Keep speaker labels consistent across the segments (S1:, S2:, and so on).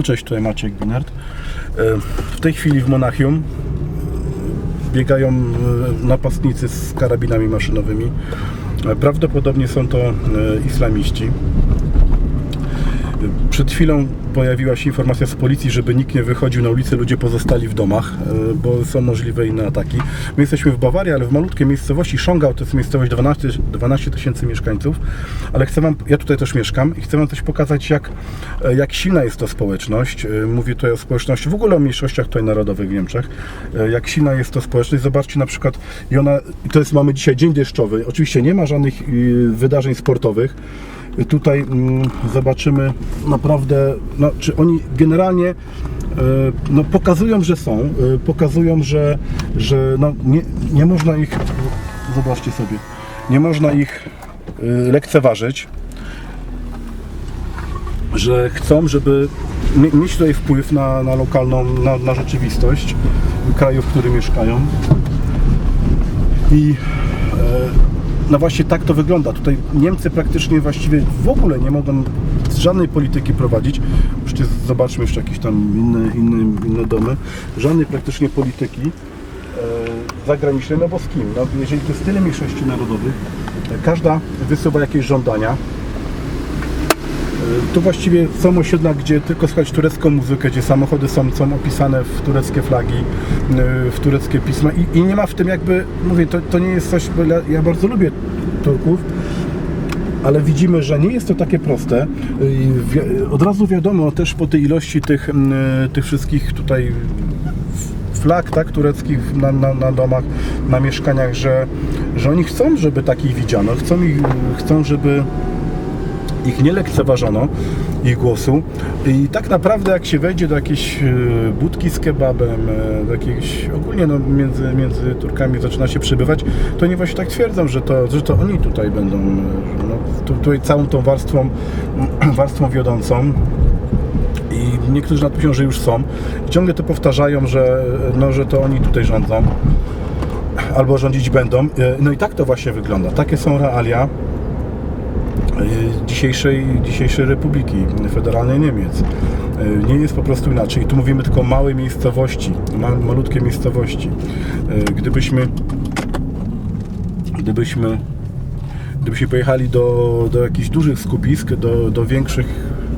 S1: No cześć, tutaj Maciek Binert. E, W tej chwili w Monachium biegają e, napastnicy z karabinami maszynowymi. E, Prawdopodobnie są to islamiści. Przed chwilą pojawiła się informacja z policji, żeby nikt nie wychodził na ulicę, ludzie pozostali w domach, e, bo są możliwe inne ataki. My jesteśmy w Bawarii, ale w malutkiej miejscowości Szongał, to jest miejscowość 12 12 tysięcy mieszkańców, ale chcę wam, ja tutaj też mieszkam i chcę wam coś pokazać, jak, e, jak silna jest to społeczność. E, Mówię tutaj o społeczności, w ogóle o mniejszościach tutaj narodowych w Niemczech. Jak silna jest to społeczność. Zobaczcie na przykład, i ona, to jest, mamy dzisiaj dzień deszczowy, oczywiście nie ma żadnych wydarzeń sportowych, Tutaj mm, zobaczymy naprawdę, no, czy oni generalnie e, no, pokazują, że są, e, pokazują, że, że no, nie, nie można ich, zobaczcie sobie, nie można ich e, lekceważyć, że chcą, żeby mie- mieć tutaj wpływ na, na lokalną, na, na rzeczywistość kraju, w którym mieszkają. I e, no właśnie tak to wygląda. Tutaj Niemcy praktycznie właściwie w ogóle nie mogą żadnej polityki prowadzić. Jeszcze zobaczmy jeszcze jakieś tam inne, inne, inne domy. Żadnej praktycznie polityki e, zagranicznej, no bo z kim? No, jeżeli to jest tyle mniejszości narodowych, e, każda wysuwa jakieś żądania. Tu właściwie są osiedla, gdzie tylko słychać turecką muzykę, gdzie samochody są, są opisane w tureckie flagi, e, w tureckie pisma i, i nie ma w tym jakby, mówię, to, to nie jest coś, ja, bardzo lubię Turków, ale widzimy, że nie jest to takie proste. Od razu wiadomo też po tej ilości tych, m, tych wszystkich tutaj flag tak, tureckich na, na, na domach, na mieszkaniach, że, że oni chcą, żeby takich widziano, chcą, ich, chcą żeby ich nie lekceważono, ich głosu. I tak naprawdę jak się wejdzie do jakiejś e, budki z kebabem, e, do jakiejś, ogólnie no, między, między Turkami zaczyna się przybywać, to oni właśnie tak twierdzą, że to, że to oni tutaj będą e, no, tu, tutaj całą tą warstwą, warstwą wiodącą. I niektórzy myślą, że już są. Ciągle to powtarzają, że, no, że to oni tutaj rządzą. Albo rządzić będą. No i tak to właśnie wygląda. Takie są realia dzisiejszej, dzisiejszej Republiki Federalnej Niemiec. E, Nie jest po prostu inaczej. Tu mówimy tylko o małej miejscowości, ma, malutkie miejscowości. E, Gdybyśmy gdybyśmy gdybyśmy pojechali do, do jakichś dużych skupisk, do, do większych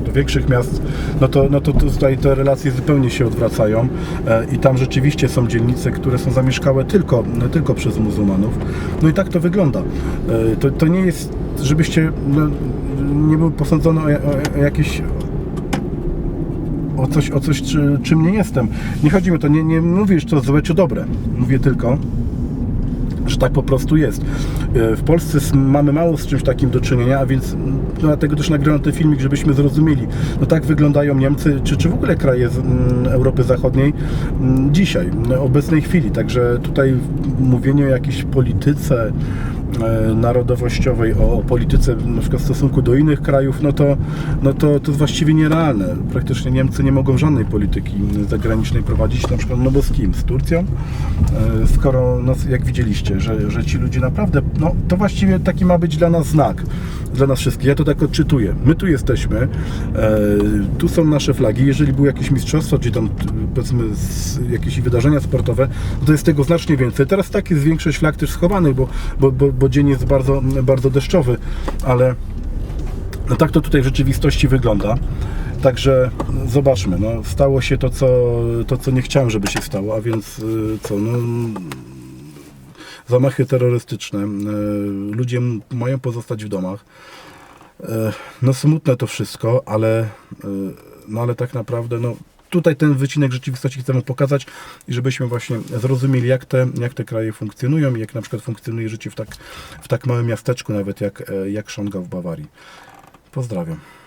S1: do większych miast, no to, no to tutaj te relacje zupełnie się odwracają e, i tam rzeczywiście są dzielnice, które są zamieszkałe tylko, tylko przez muzułmanów. No i tak to wygląda. E, To, to nie jest, żebyście no, nie był posądzony o, o, o jakieś o coś, o coś czy, czym nie jestem. Nie chodzi mi o to, nie, nie mówię, że to złe czy dobre. Mówię tylko, że tak po prostu jest. E, W Polsce mamy mało z czymś takim do czynienia, a więc mm, dlatego też nagrywam ten filmik, żebyśmy zrozumieli, no tak wyglądają Niemcy, czy, czy w ogóle kraje z mm, Europy Zachodniej mm, dzisiaj, w obecnej chwili. Także tutaj mówienie o jakiejś polityce narodowościowej, o, polityce na przykład w stosunku do innych krajów, no to, no to, to jest właściwie nierealne. Praktycznie Niemcy nie mogą żadnej polityki zagranicznej prowadzić, na przykład no bo z kim? Z Turcją? E, Skoro, no, jak widzieliście, że, że ci ludzie naprawdę, no to właściwie taki ma być dla nas znak, dla nas wszystkich. Ja to tak odczytuję. My tu jesteśmy, e, tu są nasze flagi. Jeżeli były jakieś mistrzostwa, czy tam powiedzmy jakieś wydarzenia sportowe, to jest tego znacznie więcej. Teraz tak jest większość flag też schowanych, bo, bo, bo, bo dzień jest bardzo, bardzo deszczowy, ale no tak to tutaj w rzeczywistości wygląda. Także zobaczmy, no, stało się to co, to, co nie chciałem, żeby się stało, a więc y, co, no, zamachy terrorystyczne, y, ludzie mają pozostać w domach. Y, No smutne to wszystko, ale, no, ale tak naprawdę, no, tutaj ten wycinek rzeczywistości chcemy pokazać i żebyśmy właśnie zrozumieli, jak te, jak te kraje funkcjonują i jak na przykład funkcjonuje życie w tak, w tak małym miasteczku, nawet jak, e, jak Szongał w Bawarii. Pozdrawiam.